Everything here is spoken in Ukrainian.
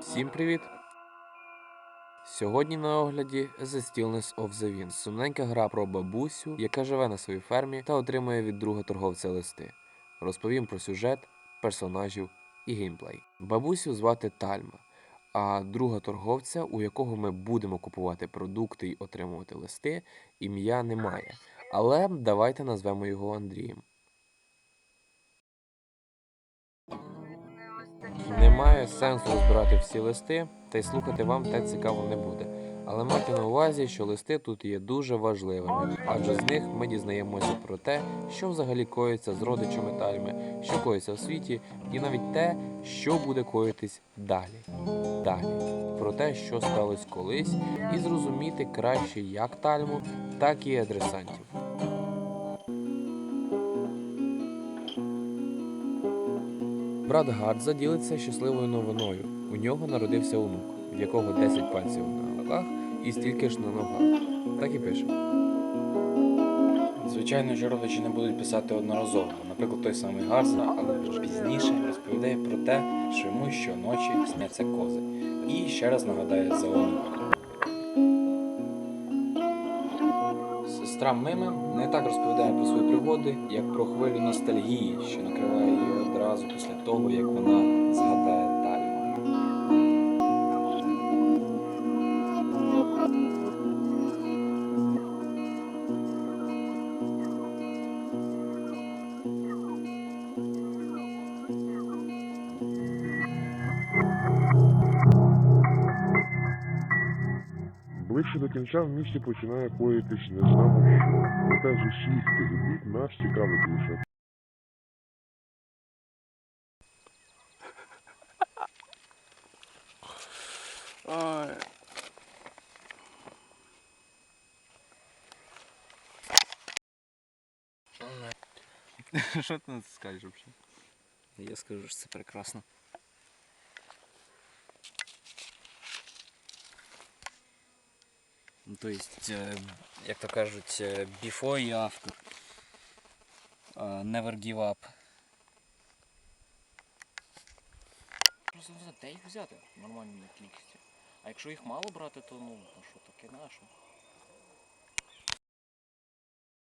Всім привіт! Сьогодні на огляді The Stillness of the Wind. Сумненька гра про бабусю, яка живе на своїй фермі та отримує від друга торговця листи. Розповім про сюжет, персонажів і геймплей. Бабусю звати Тальма, а друга торговця, у якого ми будемо купувати продукти і отримувати листи, ім'я немає. Але давайте назвемо його Андрієм. Немає сенсу розбирати всі листи, та й слухати вам те цікаво не буде. Але майте на увазі, що листи тут є дуже важливими, адже з них ми дізнаємося про те, що взагалі коїться з родичами тальми, що коїться в світі, і навіть те, що буде коїтись далі. Далі. Про те, що сталося колись, і зрозуміти краще як тальму, так і адресантів. Брат Гардза ділиться щасливою новиною. У нього народився онук, в якого 10 пальців на руках і стільки ж на ногах. Так і пише. Звичайно, що родичі не будуть писати одноразово. Наприклад, той самий Гарзна, але пізніше розповідає про те, що йому щоночі сняться кози. І ще раз нагадає за онука. Сестра Мими не так розповідає про свої пригоди, як про хвилю ностальгії, що накриває того, як вона згадає Тальму. Ближче до кінця в місті починає коїтись не знамо що. Проте з усіх тих бід нас цікавить лише Що ти на це скажеш взагалі? Я скажу, що це прекрасно. Ну, то есть, е, як то кажуть, е, before і after. Е, Never give up. Просто не знаю, де їх взяти в нормальній кількості. А якщо їх мало брати, то ну, що таке нащо?